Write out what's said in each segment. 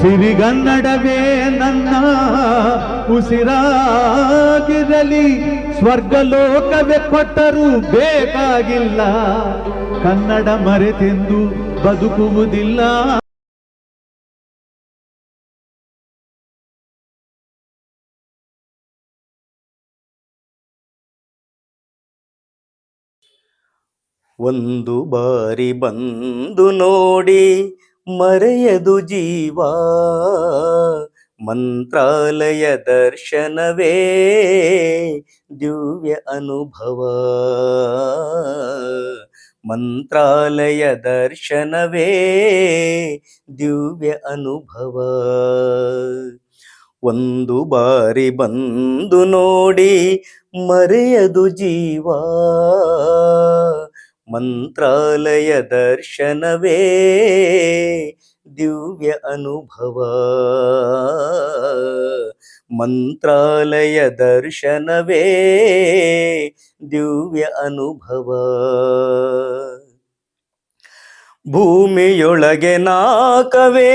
ಸಿರಿಗನ್ನಡವೇ ನನ್ನ ಉಸಿರಾಗಿರಲಿ ಸ್ವರ್ಗಲೋಕವೇ ಕೊಟ್ಟರೂ ಬೇಕಾಗಿಲ್ಲ. ಕನ್ನಡ ಮರೆತೆಂದು ಬದುಕುವುದಿಲ್ಲ. ಒಂದು ಬಾರಿ ಬಂದು ನೋಡಿ ಮರೆಯದು ಜೀವ. ಮಂತ್ರಾಲಯ ದರ್ಶನವೇ ದಿವ್ಯ ಅನುಭವ. ಮಂತ್ರಾಲಯ ದರ್ಶನವೇ ದಿವ್ಯ ಅನುಭವ. ಒಂದು ಬಾರಿ ಬಂದು ನೋಡಿ ಮರೆಯದು ಜೀವ. ಮಂತ್ರಾಲಯ ದರ್ಶನವೇ ದಿವ್ಯ ಅನುಭವ. ಮಂತ್ರಾಲಯ ದರ್ಶನವೇ ದಿವ್ಯ ಅನುಭವ. ಭೂಮಿಯೊಳಗೆ ನಾಕವೇ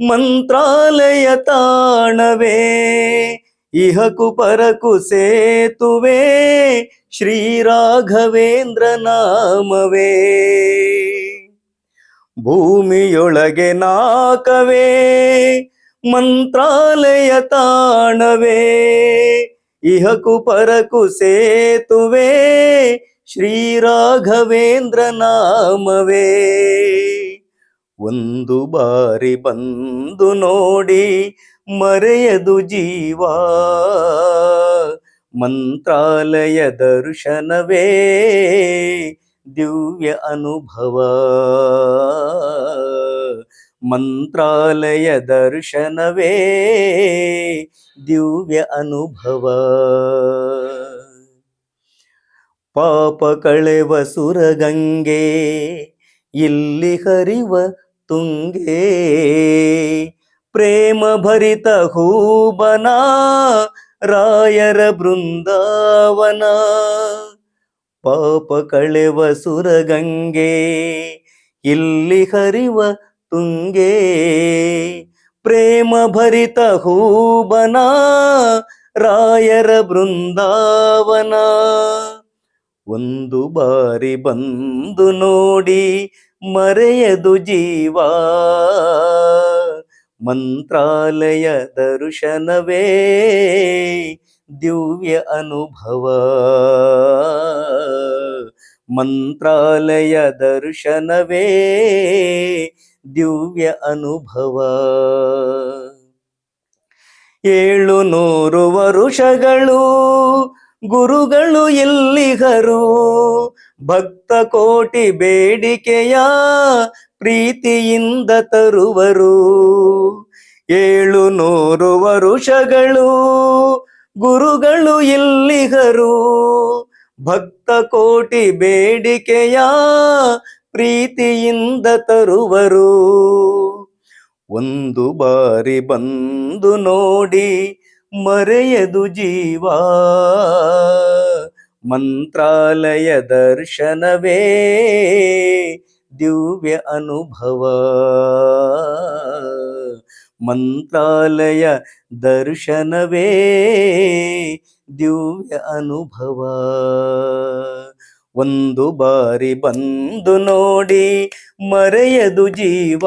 ಮಂತ್ರಾಲಯ ತಾಣವೇ ಇಹಕು ಪರಕು ಸೇತುವೆ ಶ್ರೀ ರಾಘವೇಂದ್ರ ನಾಮವೇ ಭೂಮಿಯೊಳಗೆ ನಾಕವೇ, ಮಂತ್ರಾಲಯ ತಾಣವೇ. ಇಹಕು ಪರಕು ಸೇತುವೆ ಶ್ರೀ ರಾಘವೇಂದ್ರ ನಾಮವೇ ಒಂದು ಬಾರಿ ಬಂದು ನೋಡಿ ಮರೆಯದು ಜೀವ. ಮಂತ್ರಾಲಯ ದರ್ಶನವೇ ದಿವ್ಯ ಅನುಭವ. ಮಂತ್ರಾಲಯ ದರ್ಶನವೇ ದಿವ್ಯ ಅನುಭವ. ಪಾಪ ಕಳೆವ ಸುರಗಂಗೆ, ಇಲ್ಲಿ ಹರಿವ ತುಂಗೆ. ಪ್ರೇಮ ಭರಿತ ಹೂಬನ, ರಾಯರ ಬೃಂದಾವನ. ಪಾಪ ಕಳೆವ ಸುರಗಂಗೆ, ಇಲ್ಲಿ ಹರಿವ ತುಂಗೆ. ಪ್ರೇಮ ಭರಿತ ಹೂಬನ, ರಾಯರ ಬೃಂದಾವನ. ಒಂದು ಬಾರಿ ಬಂದು ನೋಡಿ ಮರೆಯದು ಜೀವ. ಮಂತ್ರಾಲಯ ದರ್ಶನವೇ ದಿವ್ಯ ಅನುಭವ. ಮಂತ್ರಾಲಯ ದರ್ಶನವೇ ದಿವ್ಯ ಅನುಭವ. ಏಳು ನೂರು ವರುಷಗಳು ಗುರುಗಳು ಎಲ್ಲಿಗರು? ಭಕ್ತ ಕೋಟಿ ಬೇಡಿಕೆಯ ಪ್ರೀತಿಯಿಂದ ತರುವರು. ಏಳು ನೂರು ವರುಷಗಳು ಗುರುಗಳು ಎಲ್ಲಿಗರು? ಭಕ್ತ ಕೋಟಿ ಬೇಡಿಕೆಯ ಪ್ರೀತಿಯಿಂದ ತರುವರು. ಒಂದು ಬಾರಿ ಬಂದು ನೋಡಿ ಮರೆಯದು ಜೀವ. ಮಂತ್ರಾಲಯ ದರ್ಶನವೇ ದಿವ್ಯ ಅನುಭವ. ಮಂತ್ರಾಲಯ ದರ್ಶನವೇ ದಿವ್ಯ ಅನುಭವ. ಒಂದು ಬಾರಿ ಬಂದು ನೋಡಿ ಮರೆಯದು ಜೀವ.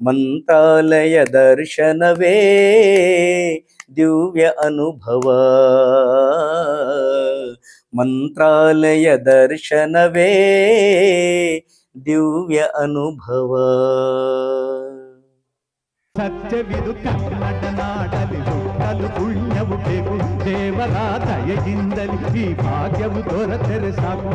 ಮಂತ್ರಾಲಯ ದರ್ಶನವೇ ದಿವ್ಯ ಅನುಭವ ಮಂತ್ರಾಲಯ ದರ್ಶನವೇ ದಿವ್ಯ ಅನುಭವ ಸತ್ಯವಿದು ಕನ್ನಡ ನಾಡಲಿ ಹುಟ್ಟಲು ಪುಣ್ಯವು ಬೇಕು ದೇವರ ದಯೆಯಿಂದಲಿ ಈ ಭಾಗ್ಯವು ದೊರೆತರೆ ಸಾಕು